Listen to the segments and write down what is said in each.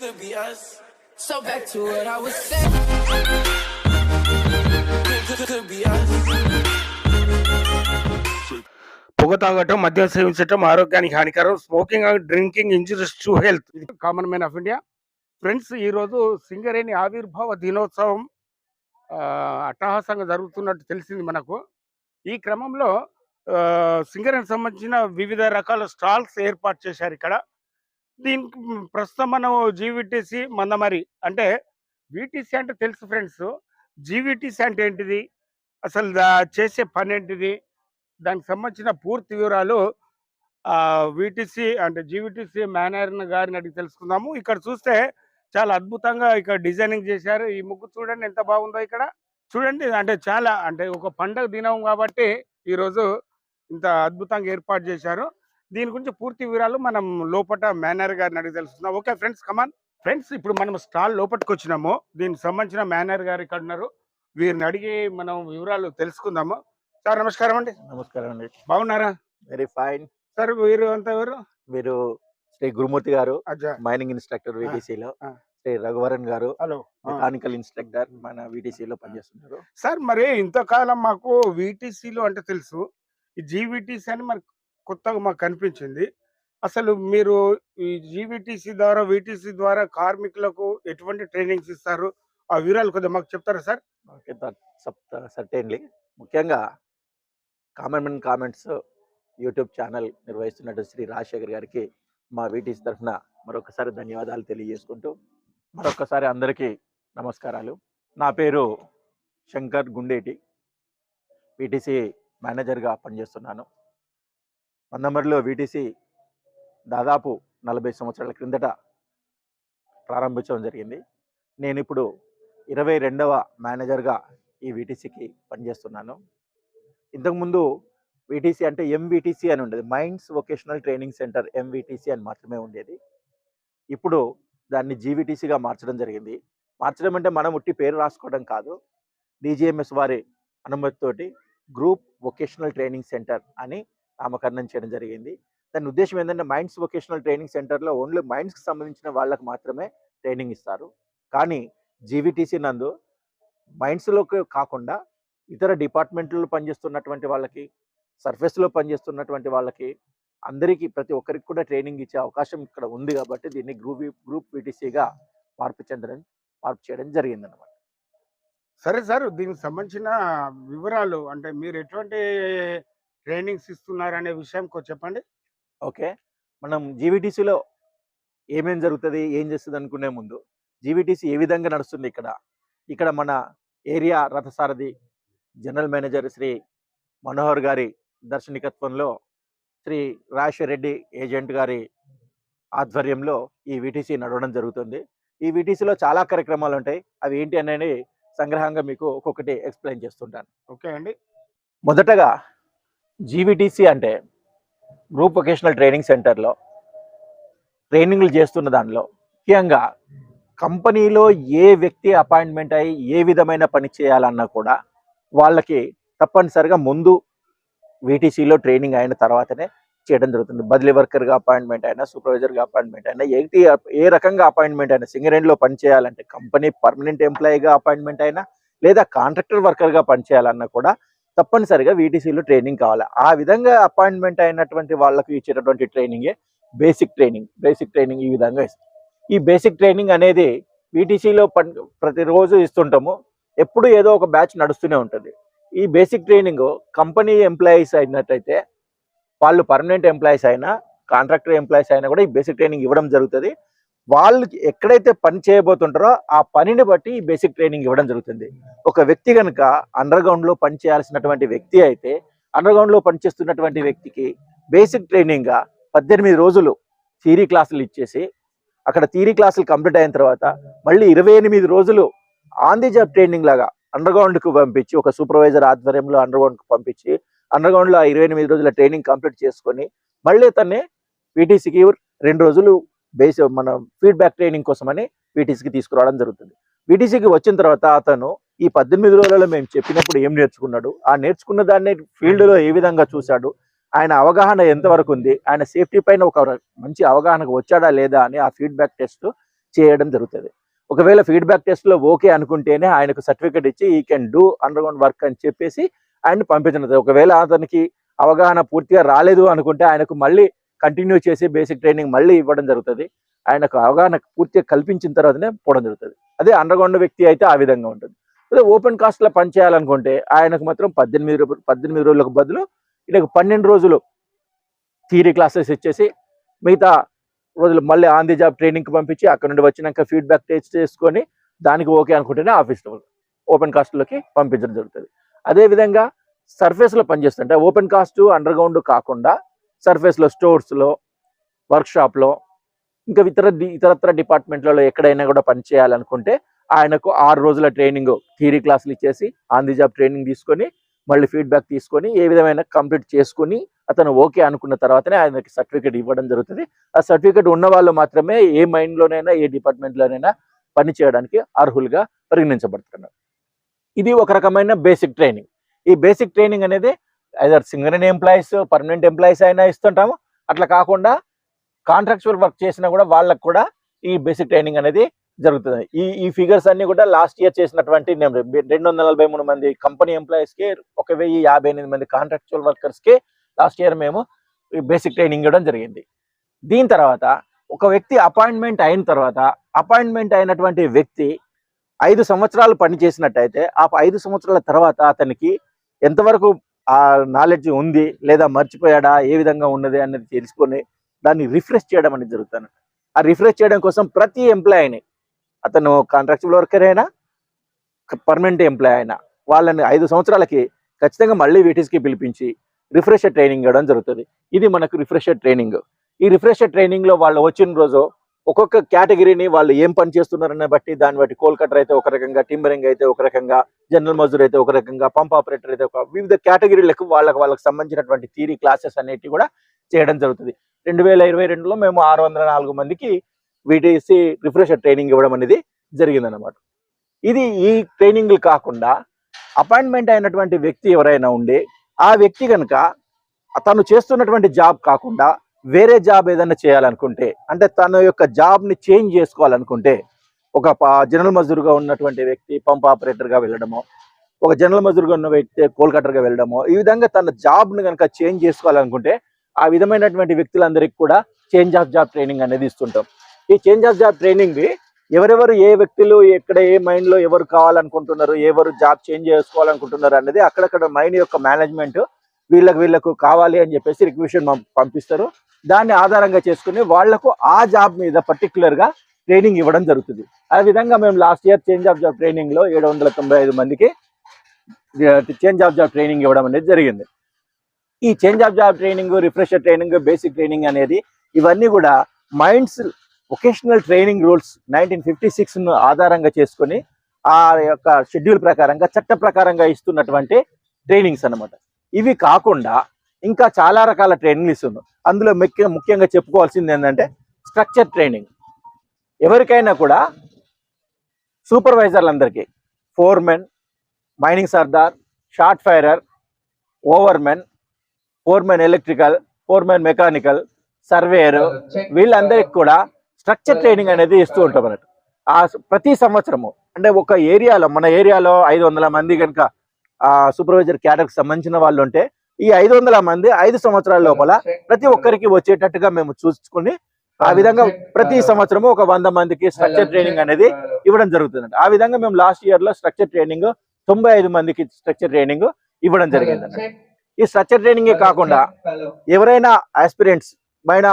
Could be us. So back to what I was saying. Could, could, could be us. పొగ తాగటం మద్యం సేవించటం ఆరోగ్యానికి హానికరం smoking and drinking injuries to health common man of India friends ఈరోజు సింగరేణి ఆవిర్భావ దినోత్సవం అట్టహాసంగా జరుగుతున్నట్టు తెలిసింది మనకు ఈ క్రమంలో ఆ, సింగరేణికి సంబంధించిన వివిధ రకాల స్టాల్స్ ఏర్పాటు చేశారు ఇక్కడ దీనికి ప్రస్తుతం మనం జీవిటిసి మందమరి అంటే వీటీసీ అంటే తెలుసు ఫ్రెండ్స్. జీవిటీసీ అంటే ఏంటిది? అసలు దా- చేసే పని ఏంటిది? దానికి సంబంధించిన పూర్తి వివరాలు విటిసి అంటే జీవిటిసి మేనేజర్ గారిని అడిగి తెలుసుకుందాము. ఇక్కడ చూస్తే చాలా అద్భుతంగా ఇక్కడ డిజైనింగ్ చేశారు. ఈ ముగ్గు చూడండి ఎంత బాగుందో ఇక్కడ. చూడండి అంటే చాలా అంటే ఒక పండగ దినం కాబట్టి ఈరోజు ఇంత అద్భుతంగా ఏర్పాటు చేశారు. దీని గురించి పూర్తి వివరాలు మనం లోపల మేనర్ గారిని అడిగి తెలుసుకుందాం. ఓకే ఫ్రెండ్స్ కమాన్ ఫ్రెండ్స్ ఇప్పుడు మనం స్టాల్ లోపలికి వచ్చినాము. దీనికి సంబంధించిన మేనర్ గారు ఇక్కడ ఉన్నారు. వీరిని అడిగి మనం వివరాలు తెలుసుకుందాము. సార్ నమస్కారం అండి. నమస్కారం అండి. బాగున్నారా? వెరీ ఫైన్ సార్ వీరు అంతా ఎవరు? మీరు శ్రీ గురుమూర్తి గారు మైనింగ్ ఇన్స్ట్రక్టర్లో. శ్రీ రఘువరన్ గారు హలో. మెకానికల్ ఇన్స్ట్రక్టర్ మన లో పనిచేస్తుంటారు సార్ మరి ఇంతకాలం మాకు వీటీసీలు అంటే తెలుసు. జీవీటీసీ అని మరి కొత్తగా మాకు కనిపించింది. అసలు మీరు ఈ జీవీటీసీ ద్వారా వీటీసీ ద్వారా కార్మికులకు ఎటువంటి ట్రైనింగ్స్ ఇస్తారు? ఆ వివరాలు కొద్దిగా మాకు చెప్తారా సార్? సర్టైన్లీ ముఖ్యంగా comment and comments YouTube channel నిర్వహిస్తున్నట్టు Shri Rajasekhar గారికి మా వీటీసీ తరఫున మరొకసారి ధన్యవాదాలు తెలియజేసుకుంటూ మరొకసారి అందరికీ నమస్కారాలు. నా పేరు శంకర్ గుండేటి. వీటీసీ మేనేజర్గా పనిచేస్తున్నాను. మందమరిలో వీటీసీ దాదాపు నలభై సంవత్సరాల క్రిందట ప్రారంభించడం జరిగింది. నేను ఇప్పుడు ఇరవై రెండవ మేనేజర్గా ఈ వీటీసీకి పనిచేస్తున్నాను. ఇంతకుముందు వీటీసీ అంటే ఎంవిటీసీ అని ఉండేది. Mines vocational training centre MVTC అని మాత్రమే ఉండేది. ఇప్పుడు దాన్ని జీవీటీసీగా మార్చడం జరిగింది. మార్చడం అంటే మనం ఉట్టి పేరు రాసుకోవడం కాదు. డీజీఎంఎస్ వారి అనుమతితోటి గ్రూప్ వొకేషనల్ ట్రైనింగ్ సెంటర్ అని నామకరణం చేయడం జరిగింది. దాని ఉద్దేశం ఏంటంటే మైండ్స్ వొకేషనల్ ట్రైనింగ్ సెంటర్లో ఓన్లీ మైండ్స్కి సంబంధించిన వాళ్ళకి మాత్రమే ట్రైనింగ్ ఇస్తారు. కానీ జీవిటీసీ నందు మైండ్స్లోకి కాకుండా ఇతర డిపార్ట్మెంట్లో పనిచేస్తున్నటువంటి వాళ్ళకి సర్ఫేస్లో పనిచేస్తున్నటువంటి వాళ్ళకి అందరికీ ప్రతి ఒక్కరికి కూడా ట్రైనింగ్ ఇచ్చే అవకాశం ఇక్కడ ఉంది కాబట్టి దీన్ని గ్రూప్ గ్రూప్ పీటీసీగా మార్పు చెందడం మార్పు చేయడం జరిగిందనమాట సరే సార్ దీనికి సంబంధించిన వివరాలు అంటే మీరు ఎటువంటి ట్రైనింగ్స్ ఇస్తున్నారు అనే విషయం చెప్పండి. ఓకే. మనం జీవీటీసీలో ఏమేం జరుగుతుంది ఏం చేస్తుంది అనుకునే ముందు జీవీటీసీ ఏ విధంగా నడుస్తుంది ఇక్కడ? ఇక్కడ మన ఏరియా రథసారథి జనరల్ మేనేజర్ శ్రీ మనోహర్ గారి దర్శనికత్వంలో శ్రీ రాజేశ్వర్ రెడ్డి ఏజెంట్ గారి ఆధ్వర్యంలో ఈ వీటీసీ నడవడం జరుగుతుంది. ఈ వీటీసీలో చాలా కార్యక్రమాలు ఉంటాయి. అవి ఏంటి అనేది సంగ్రహంగా మీకు ఒక్కొక్కటి ఎక్స్ప్లెయిన్ చేస్తుంటాను. ఓకే అండి. మొదటగా జీవిటీసీ అంటే గ్రూప్ వొకేషనల్ ట్రైనింగ్ సెంటర్లో ట్రైనింగ్లు చేస్తున్న దానిలో ముఖ్యంగా కంపెనీలో ఏ వ్యక్తి అపాయింట్మెంట్ అయ్యి ఏ విధమైన పని చేయాలన్నా కూడా వాళ్ళకి తప్పనిసరిగా ముందు వీటీసీలో ట్రైనింగ్ అయిన తర్వాతనే చేయడం జరుగుతుంది. బదిలీ వర్కర్గా అపాయింట్మెంట్ అయినా సూపర్వైజర్గా అపాయింట్మెంట్ అయినా ఏంటి ఏ రకంగా అపాయింట్మెంట్ అయినా సింగరేణిలో పని చేయాలంటే కంపెనీ పర్మనెంట్ ఎంప్లాయీగా అపాయింట్మెంట్ అయినా లేదా కాంట్రాక్టర్ వర్కర్గా పనిచేయాలన్నా కూడా తప్పనిసరిగా వీటీసీలో ట్రైనింగ్ కావాలి. ఆ విధంగా అపాయింట్మెంట్ అయినటువంటి వాళ్ళకు ఇచ్చేటటువంటి ట్రైనింగే బేసిక్ ట్రైనింగ్ బేసిక్ ట్రైనింగ్ ఈ విధంగా ఇస్తాం. ఈ బేసిక్ ట్రైనింగ్ అనేది వీటీసీలో పని ప్రతిరోజు ఇస్తుంటాము. ఎప్పుడు ఏదో ఒక బ్యాచ్ నడుస్తూనే ఉంటుంది. ఈ బేసిక్ ట్రైనింగ్ కంపెనీ ఎంప్లాయీస్ అయినట్టయితే వాళ్ళు పర్మనెంట్ ఎంప్లాయీస్ అయినా కాంట్రాక్టర్ ఎంప్లాయీస్ అయినా కూడా ఈ బేసిక్ ట్రైనింగ్ ఇవ్వడం జరుగుతుంది. వాళ్ళకి ఎక్కడైతే పని చేయబోతుంటారో ఆ పనిని బట్టి ఈ బేసిక్ ట్రైనింగ్ ఇవ్వడం జరుగుతుంది. ఒక వ్యక్తి కనుక అండర్ గ్రౌండ్లో పని చేయాల్సినటువంటి వ్యక్తి అయితే అండర్ గ్రౌండ్లో పనిచేస్తున్నటువంటి వ్యక్తికి బేసిక్ ట్రైనింగ్గా పద్దెనిమిది రోజులు థీరీ క్లాసులు ఇచ్చేసి అక్కడ థీరీ క్లాసులు కంప్లీట్ అయిన తర్వాత మళ్ళీ ఇరవై ఎనిమిది రోజులు ఆన్ ది జాబ్ ట్రైనింగ్ లాగా అండర్గ్రౌండ్కు పంపించి ఒక సూపర్వైజర్ ఆధ్వర్యంలో అండర్గ్రౌండ్కు పంపించి అండర్గ్రౌండ్లో ఆ ఇరవై ఎనిమిది రోజుల ట్రైనింగ్ కంప్లీట్ చేసుకొని మళ్ళీ తన్ని వీటీసీకి రెండు రోజులు బేస్ మన ఫీడ్బ్యాక్ ట్రైనింగ్ కోసమని వీటీసీకి తీసుకురావడం జరుగుతుంది. వీటీసీకి వచ్చిన తర్వాత అతను ఈ పద్దెనిమిది రోజులలో మేము చెప్పినప్పుడు ఏం నేర్చుకున్నాడు? ఆ నేర్చుకున్న దాన్ని ఫీల్డ్లో ఏ విధంగా చూశాడు? ఆయన అవగాహన ఎంతవరకు ఉంది? ఆయన సేఫ్టీ పైన ఒక మంచి అవగాహనకు వచ్చాడా లేదా అని ఆ ఫీడ్బ్యాక్ టెస్ట్ చేయడం జరుగుతుంది. ఒకవేళ ఫీడ్బ్యాక్ టెస్ట్లో ఓకే అనుకుంటేనే ఆయనకు సర్టిఫికేట్ ఇచ్చి ఈ కెన్ డూ అండర్గ్రౌండ్ వర్క్ అని చెప్పేసి ఆయన పంపించడం ఒకవేళ అతనికి అవగాహన పూర్తిగా రాలేదు అనుకుంటే ఆయనకు మళ్ళీ కంటిన్యూ చేసి బేసిక్ ట్రైనింగ్ మళ్ళీ ఇవ్వడం జరుగుతుంది. ఆయనకు అవగాహన పూర్తిగా కల్పించిన తర్వాతనే పోవడం జరుగుతుంది. అదే అండర్గ్రౌండ్ వ్యక్తి అయితే ఆ విధంగా ఉంటుంది. అదే ఓపెన్ కాస్ట్లో పని చేయాలనుకుంటే ఆయనకు మాత్రం పద్దెనిమిది పద్దెనిమిది రోజులకు బదులు ఈయనకు పన్నెండు రోజులు థియరీ క్లాసెస్ ఇచ్చేసి మిగతా రోజులు మళ్ళీ ఆన్ ది జాబ్ ట్రైనింగ్కి పంపించి అక్కడ నుండి వచ్చినాక ఫీడ్బ్యాక్ టెస్ట్ చేసుకొని దానికి ఓకే అనుకుంటేనే ఆఫీస్ ఓపెన్ కాస్ట్లోకి పంపించడం జరుగుతుంది. అదేవిధంగా సర్ఫేస్లో పనిచేస్తుంటే ఓపెన్ కాస్ట్ అండర్ గ్రౌండ్ కాకుండా సర్ఫేస్లో స్టోర్స్లో వర్క్షాప్లో ఇంకా ఇతర ఇతరత్ర డిపార్ట్మెంట్లలో ఎక్కడైనా కూడా పని చేయాలనుకుంటే ఆయనకు ఆరు రోజుల ట్రైనింగ్ థియరీ క్లాసులు ఇచ్చేసి ఆన్ ది జాబ్ ట్రైనింగ్ తీసుకొని మళ్ళీ ఫీడ్బ్యాక్ తీసుకొని ఏ విధమైన కంప్లీట్ చేసుకొని అతను ఓకే అనుకున్న తర్వాతనే ఆయనకి సర్టిఫికేట్ ఇవ్వడం జరుగుతుంది. ఆ సర్టిఫికేట్ ఉన్న వాళ్ళు మాత్రమే ఏ మైండ్లోనైనా ఏ డిపార్ట్మెంట్లోనైనా పని చేయడానికి అర్హులుగా పరిగణించబడుతున్నారు. ఇది ఒక రకమైన బేసిక్ ట్రైనింగ్ ఈ బేసిక్ ట్రైనింగ్ అనేది either singer employees permanent employees అయినా ఇస్తుంటాము. అట్లా కాకుండా కాంట్రాక్చువల్ వర్క్ చేసినా కూడా వాళ్ళకు కూడా ఈ బేసిక్ ట్రైనింగ్ అనేది జరుగుతుంది. ఈ ఈ ఫిగర్స్ అన్ని కూడా లాస్ట్ ఇయర్ చేసినటువంటి నేను రెండు వందల నలభై మూడు మంది కంపెనీ ఎంప్లాయీస్కి ఒక వెయ్యి యాభై ఎనిమిది మంది కాంట్రాక్చువల్ వర్కర్స్కి లాస్ట్ ఇయర్ మేము బేసిక్ ట్రైనింగ్ ఇవ్వడం జరిగింది. దీని తర్వాత ఒక వ్యక్తి అపాయింట్మెంట్ అయిన తర్వాత అపాయింట్మెంట్ అయినటువంటి వ్యక్తి ఐదు సంవత్సరాలు పని చేసినట్టయితే ఆ ఐదు సంవత్సరాల తర్వాత అతనికి ఎంతవరకు ఆ నాలెడ్జ్ ఉంది లేదా మర్చిపోయాడా ఏ విధంగా ఉన్నది అనేది తెలుసుకొని దాన్ని రిఫ్రెష్ చేయడం అనేది జరుగుతుంది. ఆ రిఫ్రెష్ చేయడం కోసం ప్రతి ఎంప్లాయీని అతను కాంట్రాక్చువల్ వర్కర్ అయినా పర్మనెంట్ ఎంప్లాయ్ అయినా వాళ్ళని ఐదు సంవత్సరాలకి ఖచ్చితంగా మళ్ళీ వీటిస్కి పిలిపించి రిఫ్రెషర్ ట్రైనింగ్ ఇవ్వడం జరుగుతుంది. ఇది మనకు రిఫ్రెషర్ ట్రైనింగ్ ఈ రిఫ్రెషర్ ట్రైనింగ్లో వాళ్ళు వచ్చిన రోజు ఒక్కొక్క కేటగిరీని వాళ్ళు ఏం పని చేస్తున్నారనే బట్టి దాన్ని బట్టి కోల్కటర్ అయితే ఒక రకంగా టింబరింగ్ అయితే ఒక రకంగా జనరల్ మజూర్ అయితే ఒక రకంగా పంప్ ఆపరేటర్ అయితే ఒక వివిధ కేటగిరీలకు వాళ్ళకి వాళ్ళకి సంబంధించినటువంటి థీరీ క్లాసెస్ అనేటివి కూడా చేయడం జరుగుతుంది. రెండు వేల ఇరవై రెండులో మేము ఆరు వందల నాలుగు మందికి వీటిసి రిఫ్రెషర్ ట్రైనింగ్ ఇవ్వడం అనేది జరిగిందనమాట ఇది ఈ ట్రైనింగ్లు కాకుండా అపాయింట్మెంట్ అయినటువంటి వ్యక్తి ఎవరైనా ఉండి ఆ వ్యక్తి కనుక తను చేస్తున్నటువంటి జాబ్ కాకుండా వేరే జాబ్ ఏదైనా చేయాలనుకుంటే అంటే తన యొక్క జాబ్ని చేంజ్ చేసుకోవాలనుకుంటే ఒక జనరల్ మజూర్గా ఉన్నటువంటి వ్యక్తి పంప్ ఆపరేటర్గా వెళ్ళడమో ఒక జనరల్ మజూర్గా ఉన్న వ్యక్తి కోల్కటర్గా వెళ్ళడమో ఈ విధంగా తన జాబ్ని కనుక చేంజ్ చేసుకోవాలనుకుంటే ఆ విధమైనటువంటి వ్యక్తులందరికీ కూడా చేంజ్ ఆఫ్ జాబ్ ట్రైనింగ్ అనేది ఇస్తుంటాం. ఈ చేంజ్ ఆఫ్ జాబ్ ట్రైనింగ్ ఎవరెవరు ఏ వ్యక్తులు ఎక్కడ ఏ మైండ్లో ఎవరు కావాలనుకుంటున్నారు ఎవరు జాబ్ చేంజ్ చేసుకోవాలనుకుంటున్నారు అనేది అక్కడక్కడ మైండ్ యొక్క మేనేజ్మెంట్ వీళ్ళకి వీళ్ళకు కావాలి అని చెప్పేసి రిక్వెషన్ పంపిస్తారు. దాన్ని ఆధారంగా చేసుకుని వాళ్ళకు ఆ జాబ్ మీద పర్టికులర్గా ట్రైనింగ్ ఇవ్వడం జరుగుతుంది. ఆ విధంగా మేము last year change of job ట్రైనింగ్లో ఏడు వందల తొంభై ఐదు మందికి చేంజ్ ఆఫ్ జాబ్ ట్రైనింగ్ ఇవ్వడం అనేది జరిగింది. ఈ change of job training refresher training basic training అనేది ఇవన్నీ కూడా mines vocational training rules nineteen fifty సిక్స్ను ఆధారంగా చేసుకొని ఆ యొక్క షెడ్యూల్ ప్రకారంగా చట్ట ప్రకారంగా ఇస్తున్నటువంటి ట్రైనింగ్స్ అన్నమాట. ఇవి కాకుండా ఇంకా చాలా రకాల ట్రైనింగ్ ఇస్తున్నాం అందులో ముఖ్యంగా చెప్పుకోవాల్సింది ఏంటంటే స్ట్రక్చర్ ట్రైనింగ్. ఎవరికైనా కూడా సూపర్వైజర్లందరికీ foremen mining sirdar short firer overmen foremen electrical foremen mechanical surveyor వీళ్ళందరికీ కూడా స్ట్రక్చర్ ట్రైనింగ్ అనేది ఇస్తూ ఉంటాం అన్నట్టు. ఆ ప్రతి సంవత్సరము అంటే ఒక ఏరియాలో మన ఏరియాలో ఐదు వందల మంది కనుక సూపర్వైజర్ క్యాడర్కి సంబంధించిన వాళ్ళు ఉంటే ఈ ఐదు వందల మంది ఐదు సంవత్సరాల లోపల ప్రతి ఒక్కరికి వచ్చేటట్టుగా మేము చూసుకుని ఆ విధంగా ప్రతి సంవత్సరము ఒక వంద మందికి స్ట్రక్చర్ ట్రైనింగ్ అనేది ఇవ్వడం జరుగుతుంది ఆ విధంగా మేము లాస్ట్ ఇయర్లో స్ట్రక్చర్ ట్రైనింగ్ తొంభై ఐదు మందికి స్ట్రక్చర్ ట్రైనింగ్ ఇవ్వడం జరిగింది ఈ స్ట్రక్చర్ ట్రైనింగ్ కాకుండా ఎవరైనా ఆస్పిరెంట్స్ మైన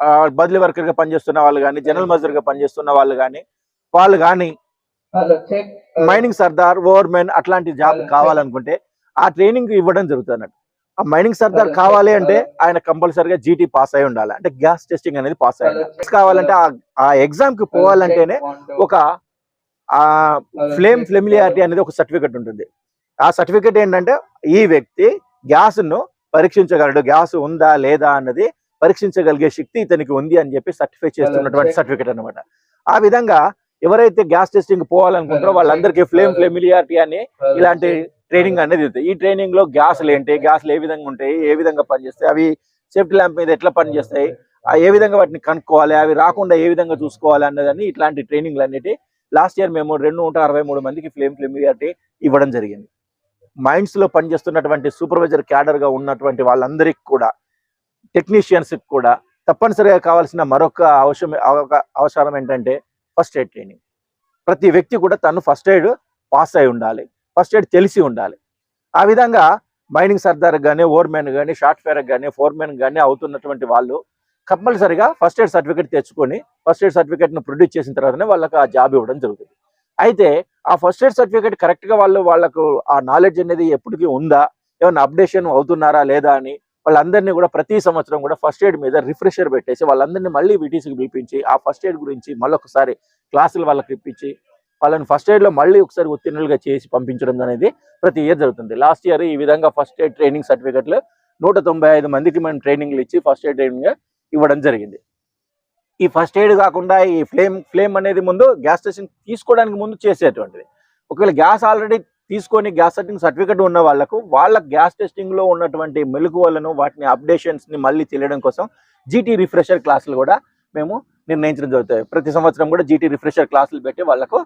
ఆ, బదిలీ వర్కర్గా పనిచేస్తున్న వాళ్ళు కానీ జనరల్ మజూర్గా పనిచేస్తున్న వాళ్ళు కానీ వాళ్ళు కానీ మైనింగ్ సర్దార్ ఓవర్మెన్ అట్లాంటి జాబ్ కావాలనుకుంటే ఆ ట్రైనింగ్ ఇవ్వడం జరుగుతుంది ఆ మైనింగ్ సర్దార్ కావాలి అంటే ఆయన కంపల్సరీగా జీటీ పాస్ అయి ఉండాలి. అంటే గ్యాస్ టెస్టింగ్ అనేది పాస్ అయ్యి ఉండాలి. కావాలంటే ఆ- ఎగ్జామ్కి పోవాలంటేనే ఒక ఆ ఫ్లేమ్ ఫ్లెమిలియారిటీ అనేది ఒక సర్టిఫికెట్ ఉంటుంది. ఆ సర్టిఫికెట్ ఏంటంటే ఈ వ్యక్తి గ్యాస్ను పరీక్షించగలడు. గ్యాస్ ఉందా లేదా అన్నది పరీక్షించగలిగే శక్తి ఇతనికి ఉంది అని చెప్పి సర్టిఫై చేస్తున్నటువంటి సర్టిఫికెట్ అన్నమాట. ఆ విధంగా ఎవరైతే గ్యాస్ టెస్టింగ్ పోవాలనుకుంటారో వాళ్ళందరికీ ఫ్లేమ్ ఫ్లెమిలియారిటీ అని ఇలాంటి ట్రైనింగ్ అనేది ఉంటుంది ఈ ట్రైనింగ్లో గ్యాస్లు ఏంటి? గ్యాస్లు ఏ విధంగా ఉంటాయి? ఏ విధంగా పనిచేస్తాయి? అవి సేఫ్టీ ల్యాంప్ మీద ఎట్లా పనిచేస్తాయి? ఆ ఏ విధంగా వాటిని కనుక్కోవాలి? అవి రాకుండా ఏ విధంగా చూసుకోవాలి అన్నదని ఇట్లాంటి ట్రైనింగ్లు అన్నిటి లాస్ట్ ఇయర్ మేము రెండు నూట అరవై మూడు మందికి ఫ్లేమ్ ఫ్లేమియారిటీ ఇవ్వడం జరిగింది. మైండ్స్లో పనిచేస్తున్నటువంటి సూపర్వైజర్ క్యాడర్గా ఉన్నటువంటి వాళ్ళందరికీ కూడా టెక్నీషియన్స్ కూడా తప్పనిసరిగా కావాల్సిన మరొక అవసరం అవసరం ఏంటంటే ఫస్ట్ ఎయిడ్ ట్రైనింగ్. ప్రతి వ్యక్తి కూడా తను ఫస్ట్ ఎయిడ్ పాస్ అయి ఉండాలి. ఫస్ట్ ఎయిడ్ తెలిసి ఉండాలి. ఆ విధంగా మైనింగ్ సర్దార్ కానీ ఓర్మెన్ కానీ షార్ట్ ఫైర్ కానీ ఫోర్మెన్ కానీ అవుతున్నటువంటి వాళ్ళు కంపల్సరిగా ఫస్ట్ ఎయిడ్ సర్టిఫికేట్ తెచ్చుకొని ఫస్ట్ ఎయిడ్ సర్టిఫికేట్ను ప్రొడ్యూస్ చేసిన తర్వాతనే వాళ్ళకి ఆ జాబ్ ఇవ్వడం జరుగుతుంది. అయితే ఆ ఫస్ట్ ఎయిడ్ సర్టిఫికేట్ కరెక్ట్గా వాళ్ళు వాళ్ళకు ఆ నాలెడ్జ్ అనేది ఎప్పటికీ ఉందా? ఏమైనా అప్డేషన్ అవుతున్నారా లేదా అని వాళ్ళందరినీ కూడా ప్రతి సంవత్సరం కూడా ఫస్ట్ ఎయిడ్ మీద రిఫ్రెషర్ పెట్టేసి వాళ్ళందరినీ మళ్ళీ వీటీసీకి పిలిపించి ఆ ఫస్ట్ ఎయిడ్ గురించి మళ్ళొకసారి క్లాసులు వాళ్ళకి ఇప్పించి వాళ్ళని ఫస్ట్ ఎయిడ్లో మళ్ళీ ఒకసారి ఉత్తీర్ణులుగా చేసి పంపించడం అనేది ప్రతి ఇయర్ జరుగుతుంది. లాస్ట్ ఇయర్ ఈ విధంగా ఫస్ట్ ఎయిడ్ ట్రైనింగ్ సర్టిఫికెట్లు నూట తొంభై ఐదు మందికి మనం ట్రైనింగ్లు ఇచ్చి ఫస్ట్ ఎయిడ్ ట్రైనింగ్ ఇవ్వడం జరిగింది. ఈ ఫస్ట్ ఎయిడ్ కాకుండా ఈ ఫ్లేమ్ ఫ్లేమ్ అనేది ముందు గ్యాస్ స్టేషన్ తీసుకోవడానికి ముందు చేసేటువంటిది. ఒకవేళ గ్యాస్ ఆల్రెడీ తీసుకొని గ్యాస్ సెట్టింగ్ సర్టిఫికెట్ ఉన్న వాళ్ళకు వాళ్ళ గ్యాస్ టెస్టింగ్లో ఉన్నటువంటి మెలకువలను వాటిని అప్డేషన్స్ని మళ్ళీ తెలియడం కోసం జీటీ రిఫ్రెషర్ క్లాసులు కూడా మేము నిర్ణయించడం జరుగుతాయి. ప్రతి సంవత్సరం కూడా జీటీ రిఫ్రెషర్ క్లాసులు పెట్టి వాళ్ళకు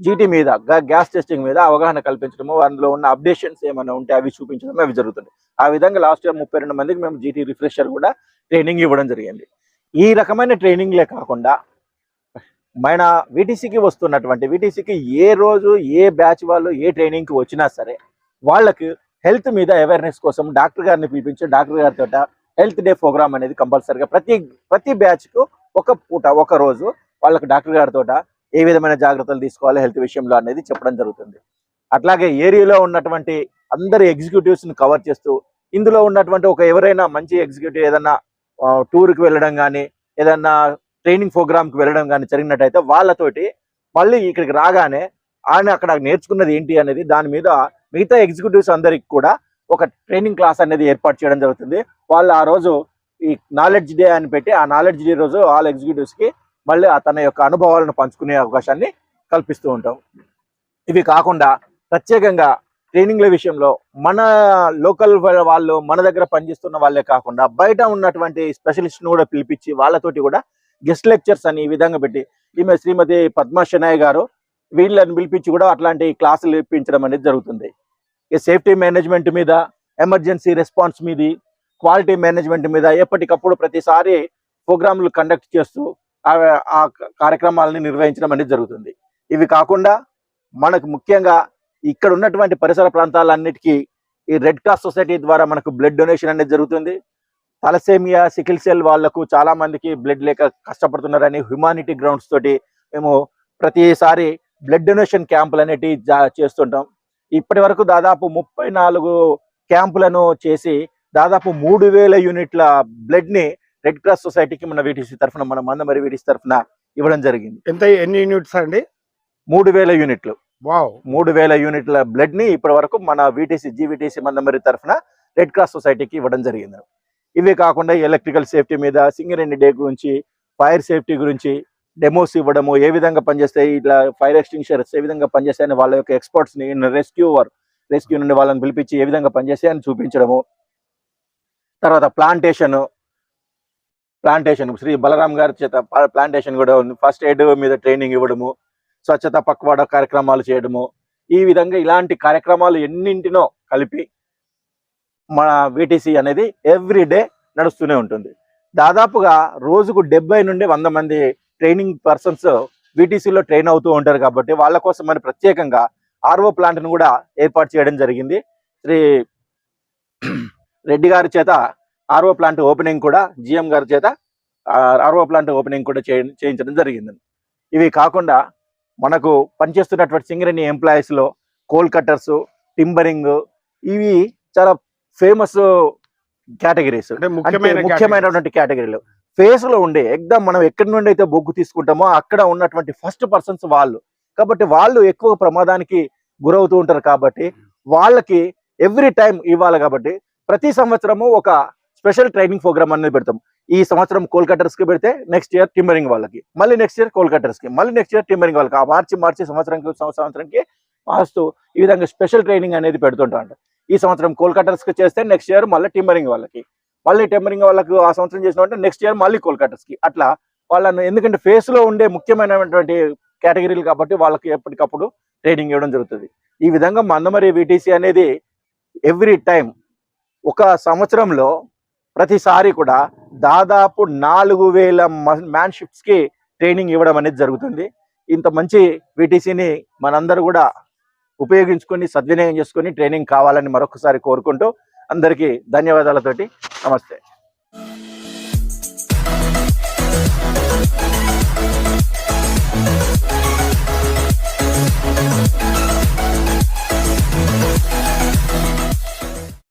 జీటీ మీద గ్యాస్ టెస్టింగ్ మీద అవగాహన కల్పించడము అందులో ఉన్న అప్డేషన్స్ ఏమైనా ఉంటే అవి చూపించడం అవి జరుగుతుంది. ఆ విధంగా లాస్ట్ ఇయర్ ముప్పై రెండు మందికి మేము జీటీ రిఫ్రెషర్ కూడా ట్రైనింగ్ ఇవ్వడం జరిగింది. ఈ రకమైన ట్రైనింగ్లే కాకుండా మన వీటీసీకి వస్తున్నటువంటి వీటీసీకి ఏ రోజు ఏ బ్యాచ్ వాళ్ళు ఏ ట్రైనింగ్కి వచ్చినా సరే వాళ్ళకి హెల్త్ మీద అవేర్నెస్ కోసం డాక్టర్ గారిని పిలిపించి డాక్టర్ గారితో హెల్త్ డే ప్రోగ్రామ్ అనేది కంపల్సరీగా ప్రతి ప్రతి బ్యాచ్కు ఒక పూట ఒక రోజు వాళ్ళకు డాక్టర్ గారితో ఏ విధమైన జాగ్రత్తలు తీసుకోవాలి హెల్త్ విషయంలో అనేది చెప్పడం జరుగుతుంది. అట్లాగే ఏరియాలో ఉన్నటువంటి అందరి ఎగ్జిక్యూటివ్స్ని కవర్ చేస్తూ ఇందులో ఉన్నటువంటి ఒక ఎవరైనా మంచి ఎగ్జిక్యూటివ్ ఏదన్నా టూర్కి వెళ్ళడం కానీ ఏదన్నా ట్రైనింగ్ ప్రోగ్రామ్కి వెళ్ళడం కానీ జరిగినట్టయితే వాళ్ళతోటి మళ్ళీ ఇక్కడికి రాగానే ఆయన అక్కడ నేర్చుకున్నది ఏంటి అనేది దాని మీద మిగతా ఎగ్జిక్యూటివ్స్ అందరికి కూడా ఒక ట్రైనింగ్ క్లాస్ అనేది ఏర్పాటు చేయడం జరుగుతుంది. వాళ్ళు ఆ రోజు ఈ నాలెడ్జ్ డే అని పెట్టి ఆ నాలెడ్జ్ డే రోజు ఆల్ ఎగ్జిక్యూటివ్స్కి మళ్ళీ తన యొక్క అనుభవాలను పంచుకునే అవకాశాన్ని కల్పిస్తూ ఉంటాం. ఇవి కాకుండా ప్రత్యేకంగా ట్రైనింగ్ల విషయంలో మన లోకల్ వాళ్ళు మన దగ్గర పనిచేస్తున్న వాళ్ళే కాకుండా బయట ఉన్నటువంటి స్పెషలిస్ట్ కూడా పిలిపించి వాళ్ళతోటి కూడా గెస్ట్ లెక్చర్స్ అని ఈ విధంగా పెట్టి ఈమె శ్రీమతి పద్మ షెనాయ్ గారు వీళ్ళని పిలిపించి కూడా అట్లాంటి క్లాసులు ఇప్పించడం అనేది జరుగుతుంది. ఈ సేఫ్టీ మేనేజ్మెంట్ మీద ఎమర్జెన్సీ రెస్పాన్స్ మీద క్వాలిటీ మేనేజ్మెంట్ మీద ఎప్పటికప్పుడు ప్రతిసారి ప్రోగ్రాంలు కండక్ట్ చేస్తూ ఆ- కార్యక్రమాలని నిర్వహించడం అనేది జరుగుతుంది. ఇవి కాకుండా మనకు ముఖ్యంగా ఇక్కడ ఉన్నటువంటి పరిసర ప్రాంతాలన్నిటికీ ఈ రెడ్ క్రాస్ సొసైటీ ద్వారా మనకు బ్లడ్ డొనేషన్ అనేది జరుగుతుంది. తలసేమియా సికిల్ సెల్ వాళ్ళకు చాలా మందికి బ్లడ్ లేక కష్టపడుతున్నారని హ్యుమానిటీ గ్రౌండ్స్ తోటి మేము ప్రతిసారి బ్లడ్ డొనేషన్ క్యాంపులు అనేటివి జా- చేస్తుంటాం. ఇప్పటి వరకు దాదాపు ముప్పై నాలుగు క్యాంపులను చేసి దాదాపు మూడు వేల యూనిట్ల బ్లడ్ని రెడ్ క్రాస్ సొసైటీకి మన వీటీసీ తరఫున మన మందమరి వీటీసీ తరఫున ఇవ్వడం జరిగింది. ఎంత ఎన్ని యూనిట్స్ అండి? మూడు వేల యూనిట్లు. వావ్. మూడు వేల యూనిట్ల బ్లడ్ని ఇప్పటి వరకు మన వీటీసీ జీవీటీసీ మందమరి తరఫున రెడ్ క్రాస్ సొసైటీకి ఇవ్వడం జరిగింది. ఇవే కాకుండా ఎలక్ట్రికల్ సేఫ్టీ మీద సింగరేణి డే గురించి ఫైర్ సేఫ్టీ గురించి డెమోస్ ఇవ్వడము ఏ విధంగా పనిచేస్తాయి ఇట్లా ఫైర్ ఎక్స్టింగ్షర్స్ ఏ విధంగా పనిచేస్తాయని వాళ్ళ యొక్క ఎక్స్పర్ట్స్ని రెస్క్యూవర్ రెస్క్యూ నుండి వాళ్ళని పిలిపించి ఏ విధంగా పనిచేస్తాయని చూపించడము. తర్వాత ప్లాంటేషన్ ప్లాంటేషన్ శ్రీ బలరాం గారి చేత ప్లాంటేషన్ కూడా ఉంది. ఫస్ట్ ఎయిడ్ మీద ట్రైనింగ్ ఇవ్వడము స్వచ్ఛత పక్వాడ కార్యక్రమాలు చేయడము. ఈ విధంగా ఇలాంటి కార్యక్రమాలు ఎన్నింటినో కలిపి మన వీటీసీ అనేది ఎవ్రీ డే నడుస్తూనే ఉంటుంది. దాదాపుగా రోజుకు డెబ్బై నుండి వంద మంది ట్రైనింగ్ పర్సన్స్ వీటీసీలో ట్రైన్ అవుతూ ఉంటారు కాబట్టి వాళ్ళ కోసం మరి ప్రత్యేకంగా ఆర్ఓ ప్లాంట్ను కూడా ఏర్పాటు చేయడం జరిగింది. శ్రీ రెడ్డి గారి చేత ఆర్ఓ ప్లాంట్ ఓపెనింగ్ కూడా జిఎం గారి చేత ఆర్ఓ ప్లాంట్ ఓపెనింగ్ కూడా చేయ- చేయించడం జరిగింది. ఇవి కాకుండా మనకు పనిచేస్తున్నటువంటి సింగరేణి ఎంప్లాయీస్లో కోల్ కట్టర్స్ టింబరింగ్ ఇవి చాలా ఫేమస్ కేటగిరీస్. ముఖ్యమైనటువంటి కేటగిరీలు. ఫేస్లో ఉండే ఎగ్దమ్ మనం ఎక్కడి నుండి అయితే బొగ్గు తీసుకుంటామో అక్కడ ఉన్నటువంటి ఫస్ట్ పర్సన్స్ వాళ్ళు. కాబట్టి వాళ్ళు ఎక్కువ ప్రమాదానికి గురవుతూ ఉంటారు కాబట్టి వాళ్ళకి ఎవ్రీ టైం ఇవ్వాలి కాబట్టి ప్రతి సంవత్సరము ఒక స్పెషల్ ట్రైనింగ్ ప్రోగ్రామ్ అనేది పెడతాం. ఈ సంవత్సరం కోల్కటర్స్కి పెడితే నెక్స్ట్ ఇయర్ టింబరింగ్ వాళ్ళకి. మళ్ళీ నెక్స్ట్ ఇయర్ కోల్కటర్స్కి మళ్ళీ నెక్స్ట్ ఇయర్ టింబరింగ్ వాళ్ళకి. ఆ మార్చి మార్చి సంవత్సరానికి సంవత్సరానికి మారుస్తూ ఈ విధంగా స్పెషల్ ట్రైనింగ్ అనేది పెడుతుంటా ఈ సంవత్సరం కోల్కటర్స్కి చేస్తే నెక్స్ట్ ఇయర్ మళ్ళీ టింబరింగ్ వాళ్ళకి. మళ్ళీ టెంపరింగ్ వాళ్ళకు ఆ సంవత్సరం చేసిన నెక్స్ట్ ఇయర్ మళ్ళీ కోల్కటాస్కి అట్లా వాళ్ళను ఎందుకంటే ఫేస్లో ఉండే ముఖ్యమైనటువంటి కేటగిరీలు కాబట్టి వాళ్ళకి ఎప్పటికప్పుడు ట్రైనింగ్ ఇవ్వడం జరుగుతుంది. ఈ విధంగా మందమరి విటీసీ అనేది ఎవ్రీ టైం ఒక సంవత్సరంలో ప్రతిసారి కూడా దాదాపు నాలుగు వేల మ్యాన్షిప్స్కి ట్రైనింగ్ ఇవ్వడం అనేది జరుగుతుంది. ఇంత మంచి వీటీసీని మనందరూ కూడా ఉపయోగించుకొని సద్వినియోగం చేసుకొని ట్రైనింగ్ కావాలని మరొకసారి కోరుకుంటూ అందరికీ ధన్యవాదాలతోటి నమస్తే.